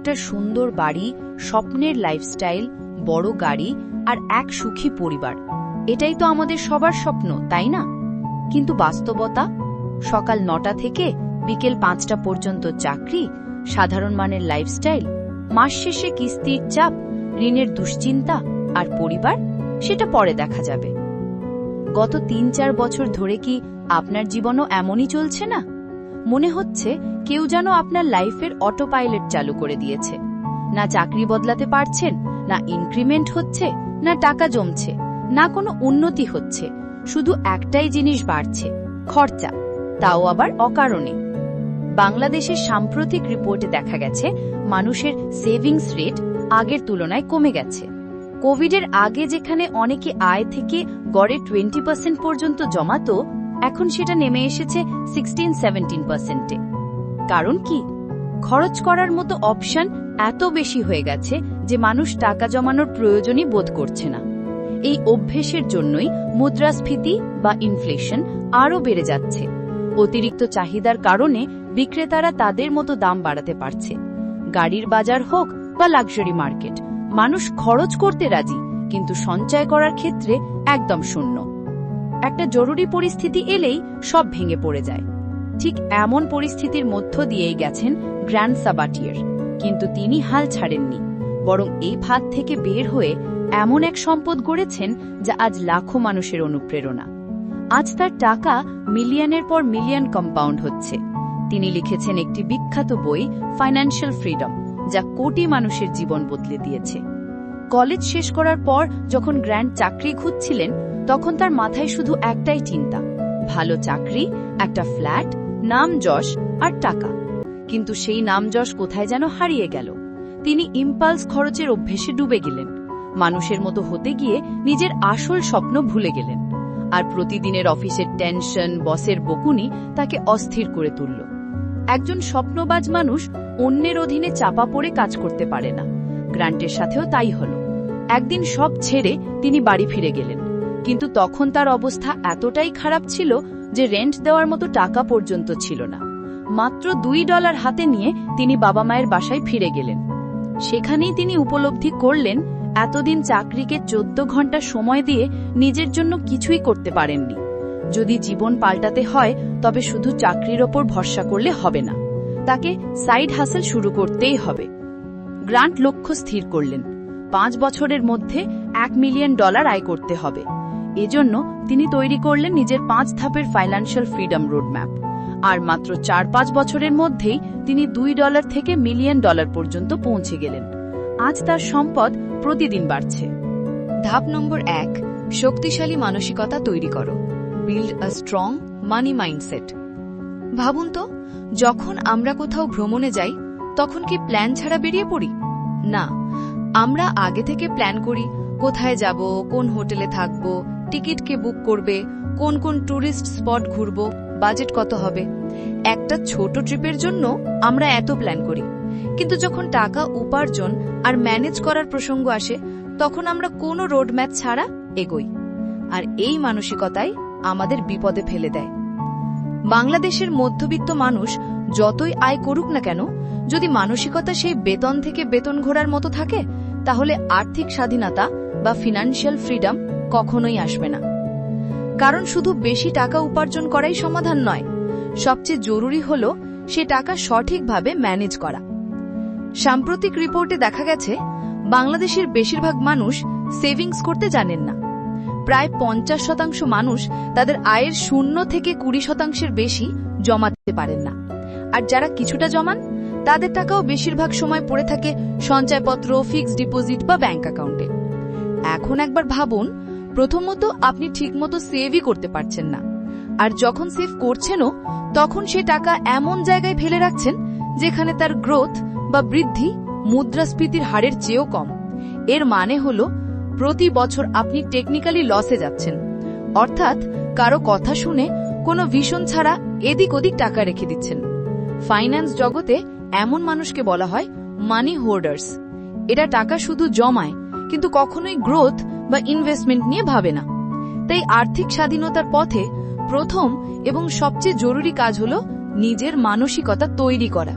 একটা সুন্দর বাড়ি, স্বপ্নের লাইফস্টাইল বড় গাড়ি আর এক সুখী পরিবার। এটাই তো আমাদের সবার স্বপ্ন, তাই না? কিন্তু বাস্তবতা? সকাল নটা থেকে বিকেল পাঁচটা পর্যন্ত চাকরি, সাধারণ মানের লাইফস্টাইল মাস শেষে কিস্তির চাপ, ঋণের দুশ্চিন্তা আর পরিবার, সেটা পরে দেখা যাবে। গত তিন চার বছর ধরে কি আপনার জীবনও এমনই চলছে না? মনে হচ্ছে কেউ যেন আপনার লাইফের অটো পাইলট চালু করে দিয়েছে। না চাকরি বদলাতে পারছেন, না ইনক্রিমেন্ট হচ্ছে, না টাকা জমছে, না কোনো উন্নতি হচ্ছে, শুধু একটাই জিনিস বাড়ছে, খরচা, তাও আবার অকারণে। বাংলাদেশের সাম্প্রতিক রিপোর্টে দেখা গেছে, মানুষের সেভিংস রেট আগের তুলনায় কমে গেছে। কোভিডের আগে যেখানে অনেকে আয় থেকে গড়ে টোয়েন্টি পার্সেন্ট পর্যন্ত জমাতো এখন সেটা নেমে এসেছে সিক্সটিন সেভেন্টিন পার্সেন্টে কারণ কি? খরচ করার মতো অপশন এত বেশি হয়ে গেছে যে মানুষ টাকা জমানোর প্রয়োজনই বোধ করছে না। এই অভ্যেসের জন্যই মুদ্রাস্ফীতি বা ইনফ্লেশন আরও বেড়ে যাচ্ছে। অতিরিক্ত চাহিদার কারণে বিক্রেতারা তাদের মতো দাম বাড়াতে পারছে। গাড়ির বাজার হোক বা লাক্সারি মার্কেট মানুষ খরচ করতে রাজি, কিন্তু সঞ্চয় করার ক্ষেত্রে একদম শূন্য। একটা জরুরি পরিস্থিতি এলেই সব ভেঙে পড়ে যায়। ঠিক এমন পরিস্থিতির মধ্য দিয়েই গেছেন গ্র্যান্ড সাবাটিয়ার। কিন্তু তিনি হাল ছাড়েননি। বরং এই ফাঁদ থেকে বের হয়ে এমন এক সম্পদ গড়েছেন যা আজ লাখো মানুষের অনুপ্রেরণা। আজ তার টাকা মিলিয়নের পর মিলিয়ন কম্পাউন্ড হচ্ছে। তিনি লিখেছেন একটি বিখ্যাত বই ফাইন্যান্সিয়াল ফ্রিডম যা কোটি মানুষের জীবন বদলে দিয়েছে। কলেজ শেষ করার পর যখন গ্র্যান্ড চাকরি খুঁজছিলেন তখন তার মাথায় শুধু একটাই চিন্তা, ভালো চাকরি, একটা ফ্ল্যাট, নাম যশ আর টাকা। কিন্তু সেই নাম যশ কোথায় যেন হারিয়ে গেল। তিনি ইম্পালস খরচের অভ্যেসে ডুবে গেলেন। মানুষের মতো হতে গিয়ে নিজের আসল স্বপ্ন ভুলে গেলেন। আর প্রতিদিনের অফিসের টেনশন, বসের বকুনি তাকে অস্থির করে তুলল। একজন স্বপ্নবাজ মানুষ অন্যের অধীনে চাপা পড়ে কাজ করতে পারে না। গ্রান্টের সাথেও তাই হল। একদিন সব ছেড়ে তিনি বাড়ি ফিরে গেলেন। কিন্তু তখন তার অবস্থা এতটাই খারাপ ছিল যে রেন্ট দেওয়ার মতো টাকা পর্যন্ত ছিল না। মাত্র দুই ডলার হাতে নিয়ে তিনি বাবা মায়ের বাসায় ফিরে গেলেন। সেখানেই তিনি উপলব্ধি করলেন, এতদিন চাকরিকে চোদ্দ ঘণ্টা সময় দিয়ে নিজের জন্য কিছুই করতে পারেননি। যদি জীবন পাল্টাতে হয়, তবে শুধু চাকরির ওপর ভরসা করলে হবে না। তাকে সাইড হাসেল শুরু করতেই হবে। গ্রান্ট লক্ষ্য স্থির করলেন। পাঁচ বছরের মধ্যে এক মিলিয়ন ডলার আয় করতে হবে। এজন্য তিনি তৈরি করলেন নিজের পাঁচ ধাপের ফাইন্যান্সিয়াল ফ্রিডম রোডম্যাপ আর মাত্র চার পাঁচ বছরের মধ্যেই তিনি দুই ডলার থেকে মিলিয়ন ডলার পর্যন্ত পৌঁছে গেলেন। আজ তার সম্পদ প্রতিদিন বাড়ছে। ধাপ নম্বর এক, শক্তিশালী মানসিকতা তৈরি করো। Build a strong money mindset ভাবুন তো, যখন আমরা কোথাও ভ্রমণে যাই, তখন কি প্ল্যান ছাড়া বেরিয়ে পড়ি? না, আমরা আগে থেকে প্ল্যান করি কোথায় যাব, কোন হোটেলে থাকব টিকিট কে বুক করবে, কোন কোন ট্যুরিস্ট স্পট ঘুরব, বাজেট কত হবে? একটা ছোট ট্রিপের জন্য আমরা এত প্ল্যান করি। কিন্তু যখন টাকা উপার্জন আর ম্যানেজ করার প্রসঙ্গ আসে, তখন আমরা কোনো রোড ম্যাপ ছাড়া এগোই। আর এই মানসিকতাই আমাদের বিপদে ফেলে দেয়। বাংলাদেশের মধ্যবিত্ত মানুষ যতই আয় করুক না কেন, যদি মানসিকতা সেই বেতন থেকে বেতন ঘোরার মতো থাকে, তাহলে আর্থিক স্বাধীনতা বা ফিনান্সিয়াল ফ্রিডম কখনোই আসবে না। কারণ শুধু বেশি টাকা উপার্জন করাই সমাধান নয়, সবচেয়ে জরুরি হল সে টাকা সঠিকভাবে ম্যানেজ করা। সাম্প্রতিক রিপোর্টে দেখা গেছে, বাংলাদেশের বেশিরভাগ মানুষ সেভিংস করতে জানেন না। প্রায় পঞ্চাশ শতাংশ মানুষ তাদের আয়ের শূন্য থেকে কুড়ি শতাংশের বেশি জমাতে পারেন না। আর যারা কিছুটা জমান, তাদের টাকাও বেশিরভাগ সময় পড়ে থাকে সঞ্চয়পত্র ফিক্সড ডিপোজিট বা ব্যাংক অ্যাকাউন্টে এখন একবার ভাবুন প্রথমত আপনি ঠিকমতো সেভই করতে পারছেন না। আর যখন সেভ করছেনও, তখন সে টাকা এমন জায়গায় ফেলে রাখছেন, যেখানে তার গ্রোথ বা বৃদ্ধি মুদ্রাস্ফীতির হারের চেয়েও কম। এর মানে হল, প্রতি বছর আপনি টেকনিক্যালি লসে যাচ্ছেন। অর্থাৎ কারও কথা শুনে কোনো ভীষণ ছাড়া এদিক ওদিক টাকা রেখে দিচ্ছেন। ফাইন্যান্স জগতে এমন মানুষকে বলা হয় মানি হোল্ডার্স এটা টাকা শুধু জমায়, কিন্তু কখনোই গ্রোথ বা ইনভেস্টমেন্ট নিয়ে ভাবে না। তাই আর্থিক স্বাধীনতার পথে প্রথম এবং সবচেয়ে জরুরি কাজ হল নিজের মানসিকতা তৈরি করা।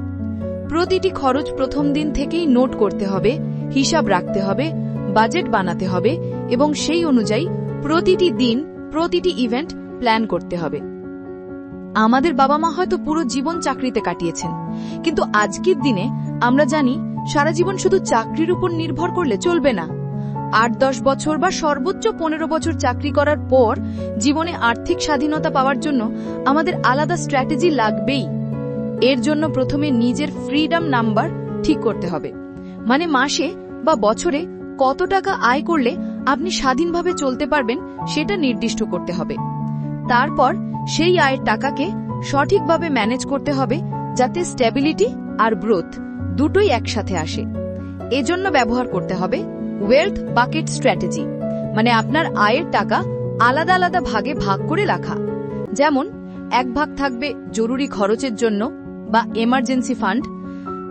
প্রতিটি খরচ প্রথম দিন থেকেই নোট করতে হবে, হিসাব রাখতে হবে বাজেট বানাতে হবে এবং সেই অনুযায়ী প্রতিটি দিন, প্রতিটি ইভেন্ট প্ল্যান করতে হবে। আমাদের বাবা মা হয়তো পুরো জীবন চাকরিতে কাটিয়েছেন, কিন্তু আজকের দিনে আমরা জানি সারা জীবন শুধু চাকরির উপর নির্ভর করলে চলবে না। আট দশ বছর বা সর্বোচ্চ পনেরো বছর চাকরি করার পর জীবনে আর্থিক স্বাধীনতা পাওয়ার জন্য আমাদের আলাদা স্ট্র্যাটেজি লাগবেই। এর জন্য প্রথমে নিজের ফ্রিডম নাম্বার ঠিক করতে হবে। মানে মাসে বা বছরে কত টাকা আয় করলে আপনি স্বাধীনভাবে চলতে পারবেন সেটা নির্দিষ্ট করতে হবে। তারপর সেই আয়ের টাকাকে সঠিকভাবে ম্যানেজ করতে হবে যাতে স্টেবিলিটি আর গ্রোথ দুটোই একসাথে আসে। এজন্য ব্যবহার করতে হবে ওয়েলথ বাকেট স্ট্র্যাটেজি মানে আপনার আয়ের টাকা আলাদা আলাদা ভাগে ভাগ করে রাখা। যেমন, এক ভাগ থাকবে জরুরি খরচের জন্য বা এমার্জেন্সি ফান্ড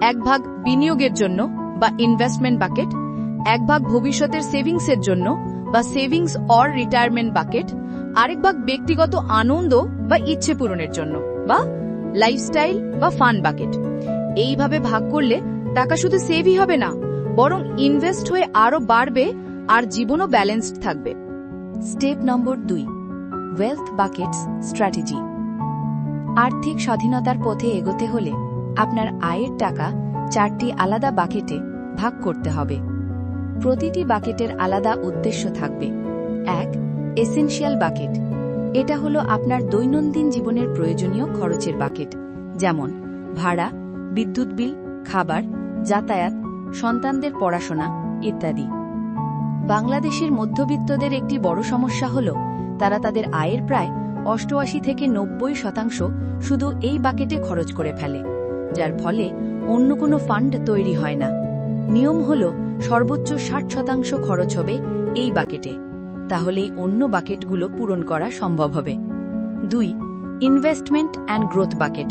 এক ভাগ বিনিয়োগের জন্য বা ইনভেস্টমেন্ট বাকেট এক ভাগ ভবিষ্যতের সেভিংসের জন্য বা সেভিংস অর রিটায়ারমেন্ট বাকেট আরেক ভাগ ব্যক্তিগত আনন্দ বা ইচ্ছে পূরণের জন্য বা লাইফস্টাইল বা ফান বাকেট এইভাবে ভাগ করলে টাকা শুধু সেভই হবে না বরং ইনভেস্ট হয়ে আরও বাড়বে আর জীবনও ব্যালেন্সড থাকবে। স্টেপ নম্বর দুই ওয়েলথ বাকেটস স্ট্র্যাটেজি আর্থিক স্বাধীনতার পথে এগোতে হলে আপনার আয়ের টাকা চারটি আলাদা বাকেটে ভাগ করতে হবে। প্রতিটি বাকেটের আলাদা উদ্দেশ্য থাকবে। এক এসেনশিয়াল বাকেট এটা হলো আপনার দৈনন্দিন জীবনের প্রয়োজনীয় খরচের বাকেট যেমন ভাড়া, বিদ্যুৎ বিল, খাবার, যাতায়াত সন্তানদের পড়াশোনা, ইত্যাদি। বাংলাদেশের মধ্যবিত্তদের একটি বড় সমস্যা হল, তারা তাদের আয়ের প্রায় অষ্টআশি থেকে নব্বই শতাংশ শুধু এই বাকেটে খরচ করে ফেলে, যার ফলে অন্য কোনো ফান্ড তৈরি হয় না। নিয়ম হল, সর্বোচ্চ ষাট শতাংশ খরচ হবে এই বাকেটে। তাহলেই অন্য বাকেটগুলো পূরণ করা সম্ভব হবে। দুই ইনভেস্টমেন্ট অ্যান্ড গ্রোথ বাকেট।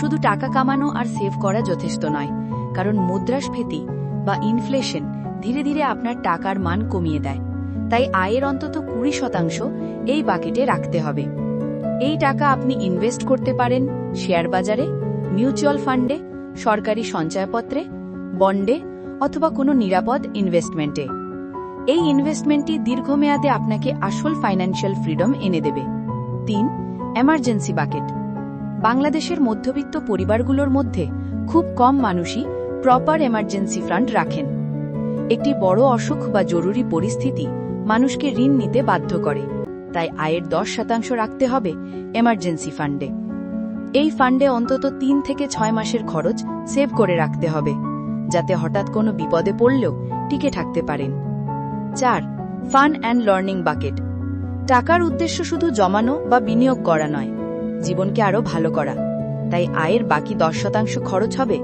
শুধু টাকা কামানো আর সেভ করা যথেষ্ট নয় কারণ মুদ্রাস্ফীতি বা ইনফ্লেশন ধীরে ধীরে আপনার টাকার মান কমিয়ে দেয়। তাই আয়ের অন্তত কুড়ি শতাংশ এই বাকেটে রাখতে হবে। এই টাকা আপনি ইনভেস্ট করতে পারেন শেয়ার বাজারে মিউচুয়াল ফান্ডে সরকারি সঞ্চয়পত্রে বন্ডে অথবা কোনো নিরাপদ ইনভেস্টমেন্টে এই ইনভেস্টমেন্টটি দীর্ঘমেয়াদে আপনাকে আসল ফাইন্যান্সিয়াল ফ্রিডম এনে দেবে। তিন এমার্জেন্সি বাকেট বাংলাদেশের মধ্যবিত্ত পরিবারগুলোর মধ্যে খুব কম মানুষই প্রপার এমার্জেন্সি ফান্ড রাখেন। একটি বড় অসুখ বা জরুরি পরিস্থিতি মানুষকে ঋণ নিতে বাধ্য করে, তাই আয়ের দশ শতাংশ রাখতে হবে এমার্জেন্সি ফান্ডে। এই ফান্ডে অন্তত তিন থেকে ছয় মাসের খরচ সেভ করে রাখতে হবে, যাতে হঠাৎ কোনো বিপদে পড়লেও টিকে থাকতে পারেন। চার, ফান অ্যান্ড লার্নিং বাকেট। টাকার উদ্দেশ্য শুধু জমানো বা বিনিয়োগ করা নয়, জীবনকে আরও ভালো করা। তাই আয়ের বাকি দশ শতাংশ খরচ হবে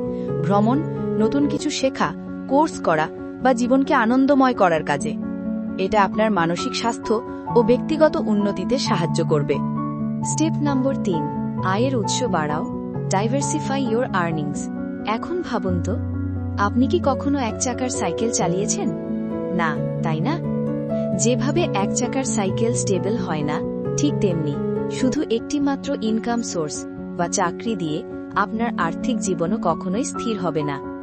ভ্রমণ নতুন কিছু শেখা, কোর্স করা বা জীবনকে আনন্দময় করার কাজে। এটা আপনার মানসিক স্বাস্থ্য ও ব্যক্তিগত উন্নতিতে সাহায্য করবে। স্টেপ নম্বর তিন, আয়ের উৎস বাড়াও ডাইভার্সিফাই ইয়োর আর্নিংস এখন ভাবুন তো, আপনি কি কখনো এক চাকার সাইকেল চালিয়েছেন? না, তাই না? যেভাবে এক চাকার সাইকেল স্টেবল হয় না, ঠিক তেমনি শুধু একটি মাত্র ইনকাম সোর্স বা চাকরি দিয়ে আপনার আর্থিক জীবনও কখনোই স্থির হবে না।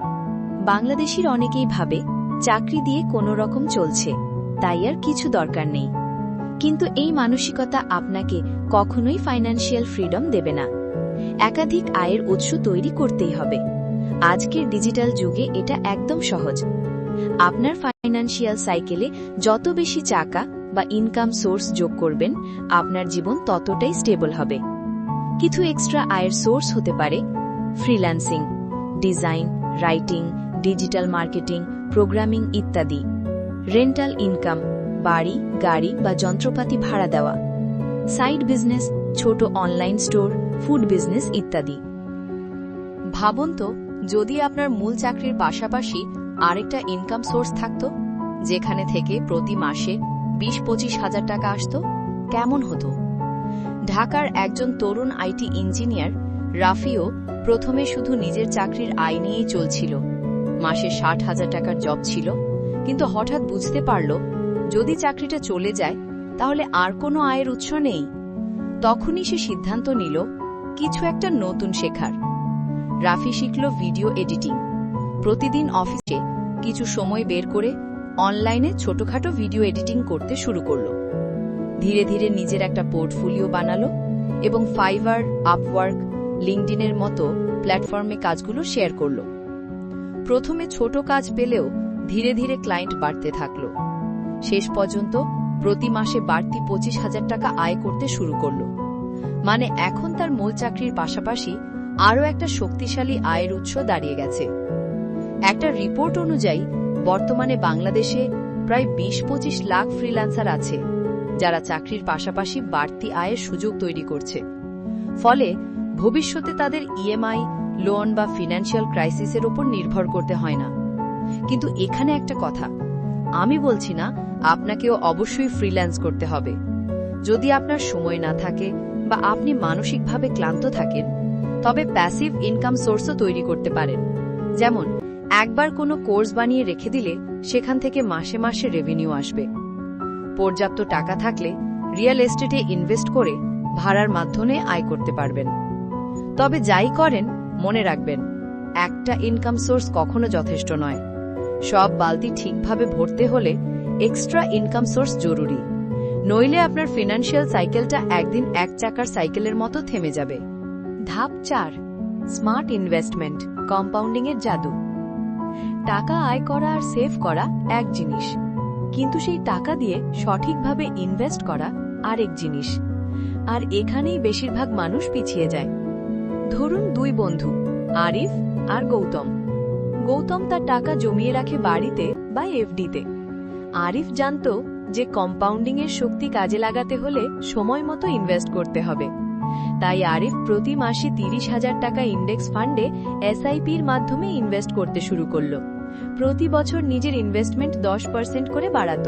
বাংলাদেশির অনেকেই ভাবে, চাকরি দিয়ে কোনো রকম চলছে, তাই আর কিছু দরকার নেই। কিন্তু এই মানসিকতা আপনাকে কখনোই ফাইন্যান্সিয়াল ফ্রিডম দেবে না। একাধিক আয়ের উৎস তৈরি করতেই হবে। আজকের ডিজিটাল যুগে এটা একদম সহজ। আপনার ফাইন্যান্সিয়াল সাইকেলে যত বেশি চাকা বা ইনকাম সোর্স যোগ করবেন, আপনার জীবন ততটাই স্টেবল হবে। কিছু এক্সট্রা আয়ের সোর্স হতে পারে freelancing design writing digital marketing, programming ইত্যাদি। রেন্টাল ইনকাম, বাড়ি, গাড়ি বা যন্ত্রপাতি ভাড়া দেওয়া। সাইড বিজনেস, ছোট অনলাইন স্টোর, ফুড বিজনেস ইত্যাদি। ভাবুন তো, যদি আপনার মূল চাকরির পাশাপাশি আরেকটা ইনকাম সোর্স থাকতো, যেখানে থেকে প্রতি মাসে বিশ পঁচিশ হাজার টাকা আসতো, কেমন হতো? ঢাকার একজন তরুণ আইটি ইঞ্জিনিয়ার, রাফিও প্রথমে শুধু নিজের চাকরির আয় নিয়েই চলছিল। মাসে ষাট হাজার টাকার জব ছিল, কিন্তু হঠাৎ বুঝতে পারল, যদি চাকরিটা চলে যায়, তাহলে আর কোনো আয়ের উৎস নেই। তখনই সে সিদ্ধান্ত নিল, কিছু একটা নতুন শেখার। রাফি শিখল ভিডিও এডিটিং। প্রতিদিন অফিসে কিছু সময় বের করে অনলাইনে ছোটখাটো ভিডিও এডিটিং করতে শুরু করল। ধীরে ধীরে নিজের একটা পোর্টফোলিও বানালো এবং ফাইবার, আপওয়ার্ক লিঙ্কডিনের মতো প্ল্যাটফর্মে কাজগুলো শেয়ার করল। প্রথমে ছোট কাজ পেলেও ধীরে ধীরে ক্লায়েন্ট বাড়তে থাকল। শেষ পর্যন্ত প্রতি মাসে বাড়তি পঁচিশ হাজার টাকা আয় করতে শুরু করল। মানে এখন তার মূল চাকরির পাশাপাশি আরও একটা শক্তিশালী আয়ের উৎস দাঁড়িয়ে গেছে। একটা রিপোর্ট অনুযায়ী, বর্তমানে বাংলাদেশে প্রায় বিশ পঁচিশ লাখ ফ্রিল্যান্সার আছে, যারা চাকরির পাশাপাশি বাড়তি আয়ের সুযোগ তৈরি করছে। ফলে ভবিষ্যতে তাদের ইএমআই লোন বা ফিনান্সিয়াল ক্রাইসিসের উপর নির্ভর করতে হয় না। কিন্তু এখানে একটা কথা। আমি বলছি না, আপনাকেও অবশ্যই ফ্রিল্যান্স করতে হবে। যদি আপনার সময় না থাকে বা আপনি মানসিকভাবে ক্লান্ত থাকেন, তবে প্যাসিভ ইনকাম সোর্সও তৈরি করতে পারেন। যেমন, একবার কোনো কোর্স বানিয়ে রেখে দিলে সেখান থেকে মাসে মাসে রেভিনিউ আসবে। পর্যাপ্ত টাকা থাকলে রিয়েল এস্টেটে ইনভেস্ট করে ভাড়ার মাধ্যমে আয় করতে পারবেন। তবে যাই করেন মনে রাখবেন, একটা ইনকাম সোর্স কখনো যথেষ্ট নয়। সব বালতি ঠিকভাবে ভরতে হলে এক্সট্রা ইনকাম সোর্স জরুরি। নইলে আপনার ফিনান্সিয়াল সাইকেলটা একদিন এক চাকার সাইকেলের মতো থেমে যাবে। ধাপ চার স্মার্ট ইনভেস্টমেন্ট কম্পাউন্ডিং এর জাদু। টাকা আয় করা আর সেভ করা এক জিনিস। কিন্তু সেই টাকা দিয়ে সঠিকভাবে ইনভেস্ট করা আরেক জিনিস। আর এখানেই বেশিরভাগ মানুষ পিছিয়ে যায়। ধরুন দুই বন্ধু, আরিফ আর গৌতম। গৌতম তার টাকা জমিয়ে রাখে বাড়িতে বা এফডিতে। আরিফ জানত যে কম্পাউন্ডিং এর শক্তি কাজে লাগাতে হলে সময় মতো ইনভেস্ট করতে হবে। তাই আরিফ প্রতি মাসে তিরিশ হাজার টাকা ইন্ডেক্স ফান্ডে এসআইপির মাধ্যমে ইনভেস্ট করতে শুরু করল। প্রতি বছর নিজের ইনভেস্টমেন্ট দশ পার্সেন্ট করে বাড়াত।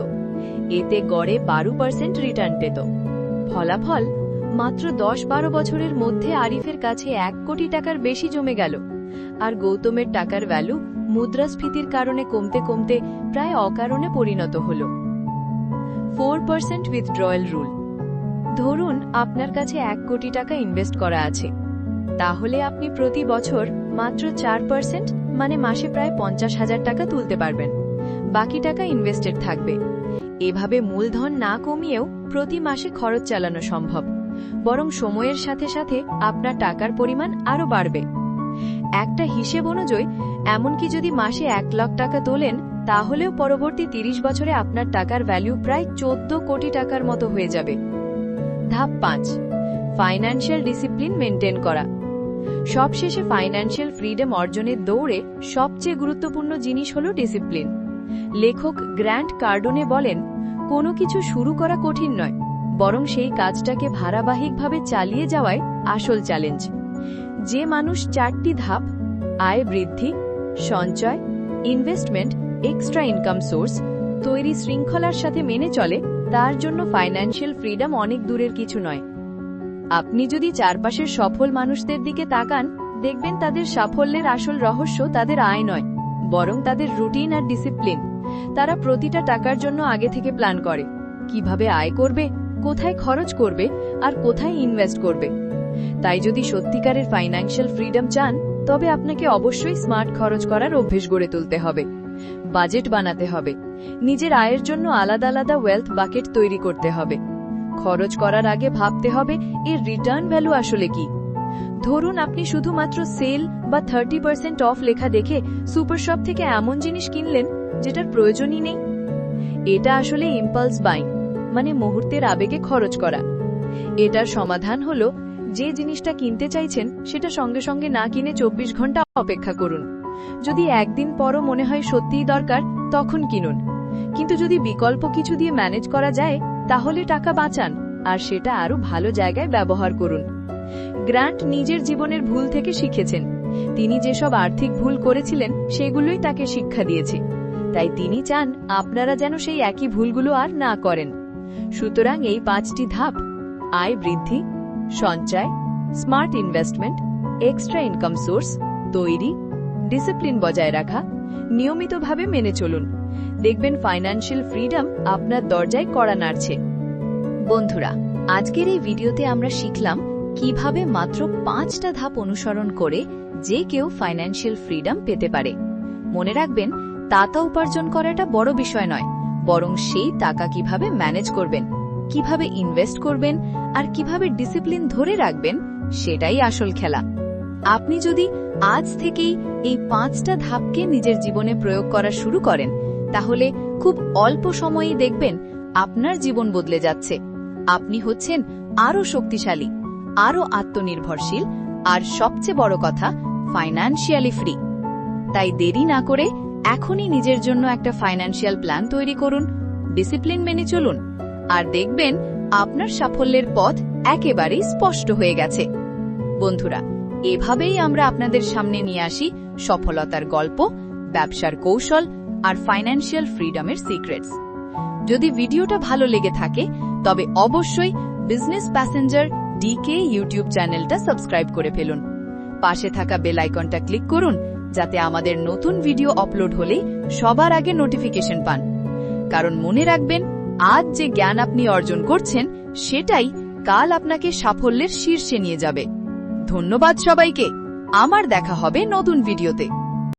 এতে গড়ে বারো পার্সেন্ট রিটার্ন পেত। ফলাফল মাত্র দশ বারো বছরের মধ্যে আরিফের কাছে এক কোটি টাকার বেশি জমে গেল। আর গৌতমের টাকার ভ্যালু মুদ্রাস্ফীতির কারণে কমতে কমতে প্রায় অকারণে পরিণত হল। ফোর পার্সেন্ট উইথড্রয়াল রুল ধরুন আপনার কাছে এক কোটি টাকা ইনভেস্ট করা আছে। তাহলে আপনি প্রতি বছর মাত্র চার পার্সেন্ট মানে মাসে প্রায় পঞ্চাশ হাজার টাকা তুলতে পারবেন। বাকি টাকা ইনভেস্টেড থাকবে। এভাবে মূলধন না কমিয়েও প্রতি মাসে খরচ চালানো সম্ভব। বরং সময়ের সাথে সাথে আপনার টাকার পরিমাণ আরও বাড়বে। একটা হিসেব অনুযায়ী, এমনকি যদি মাসে এক লাখ টাকা তোলেন, তাহলেও পরবর্তী তিরিশ বছরে আপনার টাকার ভ্যালু প্রায় চোদ্দ কোটি টাকার মতো হয়ে যাবে। ধাপ পাঁচ ফাইন্যান্সিয়াল ডিসিপ্লিন মেনটেন করা। সবশেষে ফাইন্যান্সিয়াল ফ্রিডম অর্জনের দৌড়ে সবচেয়ে গুরুত্বপূর্ণ জিনিস হল ডিসিপ্লিন লেখক গ্র্যান্ড কার্ডনে বলেন, কোনো কিছু শুরু করা কঠিন নয়। বরং সেই কাজটাকে ধারাবাহিকভাবে চালিয়ে যাওয়ায় আসল চ্যালেঞ্জ। যে মানুষ চারটি ধাপ, আয় বৃদ্ধি, সঞ্চয় ইনভেস্টমেন্ট এক্সট্রা ইনকাম সোর্স তৈরি শৃঙ্খলার সাথে মেনে চলে, তার জন্য ফাইন্যান্সিয়াল ফ্রিডম অনেক দূরের কিছু নয়। আপনি যদি চারপাশের সফল মানুষদের দিকে তাকান, দেখবেন তাদের সাফল্যের আসল রহস্য তাদের আয় নয়, বরং তাদের রুটিন আর ডিসিপ্লিন তারা প্রতিটা টাকার জন্য আগে থেকে প্ল্যান করে। কীভাবে আয় করবে? কোথায় খরচ করবে আর কোথায় ইনভেস্ট করবে। তাই যদি সত্যিকারের ফাইন্যান্সিয়াল ফ্রিডম চান, তবে আপনাকে অবশ্যই স্মার্ট খরচ করার অভ্যেস গড়ে তুলতে হবে। বাজেট বানাতে হবে। নিজের আয়ের জন্য আলাদা আলাদা ওয়েলথ বাকেট তৈরি করতে হবে। খরচ করার আগে ভাবতে হবে, এর রিটার্ন ভ্যালু আসলে কি? ধরুন আপনি শুধুমাত্র সেল বা থার্টি পার্সেন্ট অফ লেখা দেখে সুপার শপ থেকে এমন জিনিস কিনলেন, যেটার প্রয়োজনই নেই। এটা আসলে ইম্পালস বাইং মানে মুহূর্তের আবেগে খরচ করা। এটার সমাধান হল, যে জিনিসটা কিনতে চাইছেন, সেটা সঙ্গে সঙ্গে না কিনে চব্বিশ ঘণ্টা অপেক্ষা করুন। যদি একদিন পরও মনে হয় সত্যিই দরকার, তখন কিনুন। কিন্তু যদি বিকল্প কিছু দিয়ে ম্যানেজ করা যায়, তাহলে টাকা বাঁচান, আর সেটা আরও ভালো জায়গায় ব্যবহার করুন। গ্রান্ট নিজের জীবনের ভুল থেকে শিখেছেন। তিনি যেসব আর্থিক ভুল করেছিলেন, সেগুলোই তাকে শিক্ষা দিয়েছে। তাই তিনি চান, আপনারা যেন সেই একই ভুলগুলো আর না করেন। সুতরাং এই পাঁচটি ধাপ, আয় বৃদ্ধি, সঞ্চয়, smart investment, extra income source, তৈরি, ডিসিপ্লিন বজায় রাখা, নিয়মিতভাবে মেনে চলুন। দেখবেন ফাইন্যান্সিয়াল ফ্রিডম আপনার দরজায় কড়া নাড়ছে। বন্ধুরা, আজকের এই ভিডিওতে আমরা শিখলাম কীভাবে মাত্র পাঁচটা ধাপ অনুসরণ করে যে কেউ ফাইন্যান্সিয়াল ফ্রিডম পেতে পারে। মনে রাখবেন টাকা উপার্জন করাটা বড় বিষয় নয়। বরং সেই টাকা কীভাবে ম্যানেজ করবেন, কীভাবে ইনভেস্ট করবেন আর কীভাবে ডিসিপ্লিন ধরে রাখবেন, সেটাই আসল খেলা। আপনি যদি আজ থেকেই এই পাঁচটা ধাপকে নিজের জীবনে প্রয়োগ করা শুরু করেন, তাহলে খুব অল্প সময়েই দেখবেন আপনার জীবন বদলে যাচ্ছে। আপনি হচ্ছেন আরও শক্তিশালী, আরও আত্মনির্ভরশীল আর সবচেয়ে বড় কথা ফাইন্যান্সিয়ালি ফ্রি তাই দেরি না করে এখনই নিজের জন্য একটা ফাইন্যান্সিয়াল প্ল্যান তৈরি করুন ডিসিপ্লিন মেনে চলুন, আর দেখবেন আপনার সাফল্যের পথ একেবারেই স্পষ্ট হয়ে গেছে। বন্ধুরা, এভাবেই আমরা আপনাদের সামনে নিয়ে আসি সফলতার গল্প, ব্যবসার কৌশল আর ফাইন্যান্সিয়াল ফ্রিডমের সিক্রেটস যদি ভিডিওটা ভালো লেগে থাকে, তবে অবশ্যই বিজনেস প্যাসেঞ্জার ডিকে ইউটিউব চ্যানেলটা সাবস্ক্রাইব করে ফেলুন। পাশে থাকা বেল আইকনটা ক্লিক করুন যাতে আমাদের নতুন ভিডিও আপলোড হলে সবার আগে নোটিফিকেশন পান। কারণ মনে রাখবেন, আজ যে জ্ঞান আপনি অর্জন করছেন, সেটাই কাল আপনাকে সাফল্যের শীর্ষে নিয়ে যাবে। ধন্যবাদ সবাইকে। আমার দেখা হবে নতুন ভিডিওতে।